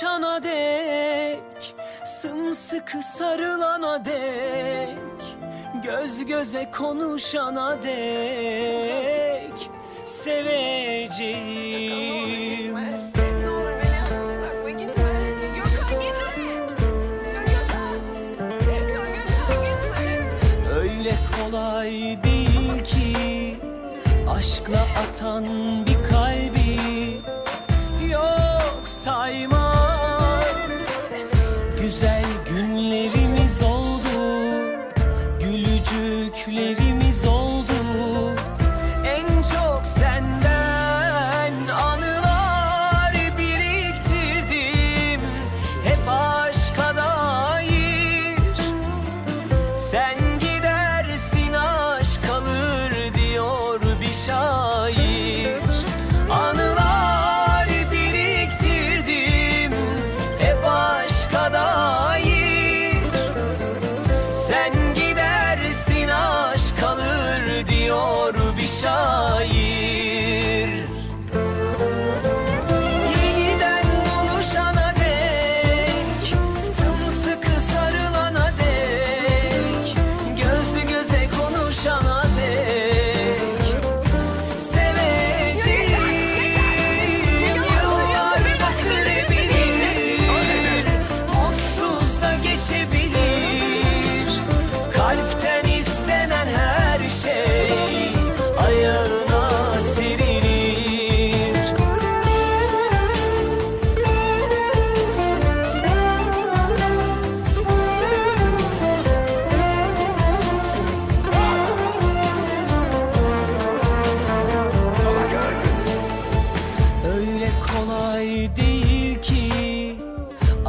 kavuşana dek Sımsıkı sarılana dek Göz göze konuşana dek Seveceğim Ne olur beni yalnız bırakma gitme. Gökhan gitme. Ya Gökhan. Ya Gökhan gitme. Öyle kolay değil ki Aşkla atan bir kalbi Yok saymak Gülücüklerimiz oldu. En çok senden anılar biriktirdim. Hep aşka dair sen gidersin aşk kalır diyor bir şair. Anılar biriktirdim hep aşka dair Sen diyor bir şair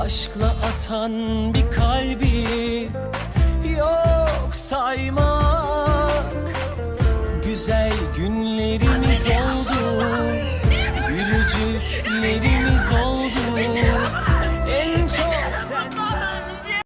Aşkla atan bir kalbi. Yok sayma